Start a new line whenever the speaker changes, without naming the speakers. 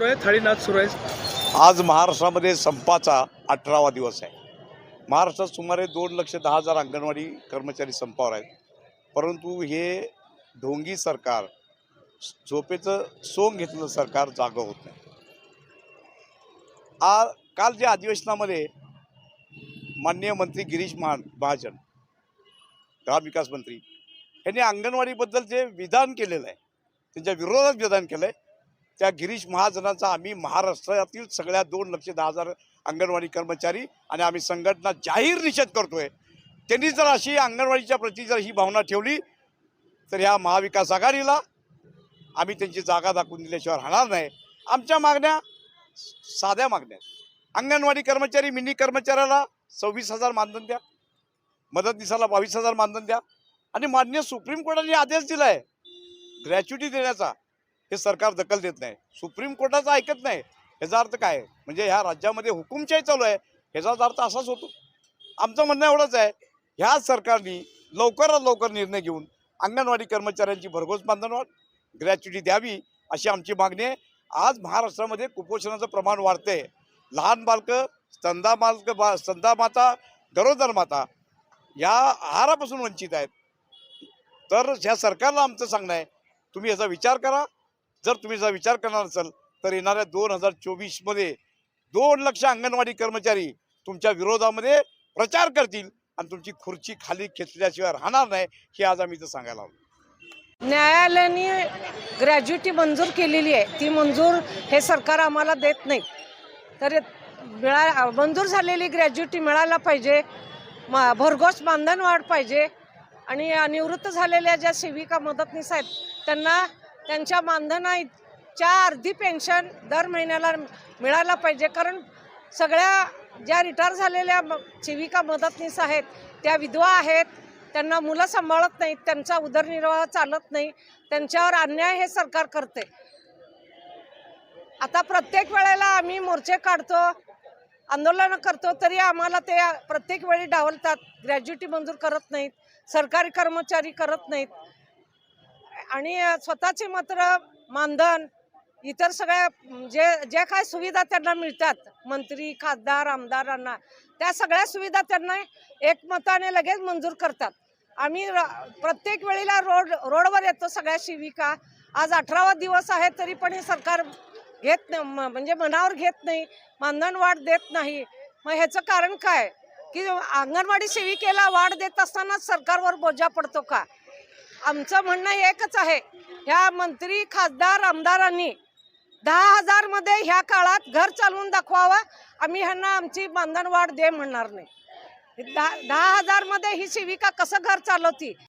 सुरू आहे थाळीनाथ सुरू आहे.
आज महाराष्ट्रामध्ये संपाचा अठरावा दिवस आहे. महाराष्ट्रात सुमारे दोन लक्ष दहा हजार अंगणवाडी कर्मचारी संपावर आहेत. परंतु हे ढोंगी सरकार झोपेचं सोंग घेतलेलं सरकार जागं होत नाही. आ काल जे अधिवेशनामध्ये माननीय मंत्री गिरीश महान महाजन ग्रामविकास मंत्री यांनी अंगणवाडीबद्दल जे विधान केलेलं आहे त्यांच्या विरोधात विधान केलं आहे त्या गिरीश महाजनाचा आम्ही महाराष्ट्रातील सगळ्या दोन लक्ष दहा हजार अंगणवाडी कर्मचारी आणि आम्ही संघटना जाहीर निषेध करतोय. त्यांनी जर अशी अंगणवाडीच्या प्रती जर ही भावना ठेवली तर ह्या महाविकास आघाडीला आम्ही त्यांची जागा दाखवून दिल्याशिवाय राहणार नाही. आमच्या मागण्या साध्या मागण्या अंगणवाडी कर्मचारी मिनी कर्मचाऱ्याला सव्वीस हजार मानधन द्या. मदतनीसाला बावीस हजार मानधन द्या. आणि मान्य सुप्रीम कोर्टाने आदेश दिला आहे ग्रॅच्युटी देण्याचा. हे सरकार दखल देत नाही. सुप्रीम कोर्टाचं ऐकत नाही. ह्याचा अर्थ काय? आहे? म्हणजे ह्या राज्यामध्ये हुकुमशाही चालू आहे. ह्याचाच अर्थ असाच होतो. आमचं म्हणणं एवढंच आहे. ह्या सरकारने लवकरात लवकर निर्णय घेऊन अंगणवाडी कर्मचाऱ्यांची भरघोस बांधणवाढ ग्रॅच्युटी द्यावी अशी आमची मागणी आहे. आज महाराष्ट्रामध्ये कुपोषणाचं प्रमाण वाढतंय. लहान बालकं स्तंदा बालकं बा स्तंदा माता गरोदर माता या आहारापासून वंचित आहेत. तर ह्या सरकारला आमचं सांगणं आहे. तुम्ही याचा विचार करा. जर तुम्ही जर विचार करणार असाल तर येणाऱ्या दोन हजार चोवीसमध्ये दोन लक्ष अंगणवाडी कर्मचारी तुमच्या विरोधामध्ये प्रचार करतील आणि तुमची खुर्ची खाली खेचल्याशिवाय राहणार नाही हे आज आम्ही इथं सांगायला हवं
न्यायालयाने ग्रॅज्युटी मंजूर केलेली आहे. ती मंजूर हे सरकार आम्हाला देत नाही. तर मिळा मंजूर झालेली ग्रॅज्युटी मिळायला पाहिजे म भरघोस मानधन वाढ पाहिजे आणि निवृत्त झालेल्या ज्या सेविका मदतनीस आहेत त्यांना त्यांच्या मानधनाच्या अर्धी पेन्शन दर महिन्याला मिळायला पाहिजे. कारण सगळ्या ज्या रिटायर झालेल्या म- सेविका मदतनीस आहेत त्या विधवा आहेत त्यांना मुलं सांभाळत नाहीत त्यांचा उदरनिर्वाह चालत नाही त्यांच्यावर अन्याय हे सरकार करते. आता प्रत्येक वेळेला आम्ही मोर्चे काढतो आंदोलनं करतो तरी आम्हाला ते प्रत्येक वेळी डावलतात. ग्रॅज्युटी मंजूर करत नाहीत सरकारी कर्मचारी करत नाहीत. आणि स्वतःचे मात्र मानधन इतर सगळ्या जे ज्या काय सुविधा त्यांना मिळतात मंत्री खासदार आमदारांना त्या सगळ्या सुविधा त्यांना एकमताने लगेच मंजूर करतात. आम्ही प्रत्येक वेळेला रोड रोडवर येतो सगळ्या सेविका आज अठरावा दिवस आहे तरी पण हे सरकार घेत नाही म- म्हणजे मनावर घेत नाही मानधन वाढ देत नाही. मग ह्याचं कारण काय? की अंगणवाडी सेविकेला वाढ देत असतानाच सरकारवर बोजा पडतो का? आमचं म्हणणं एकच आहे ह्या मंत्री खासदार आमदारांनी दहा हजारमध्ये ह्या काळात घर चालवून दाखवावं आम्ही ह्यांना आमची मानधन वाढ दे म्हणणार नाही. दहा दहा हजारमध्ये ही सेविका कसं घर चालवती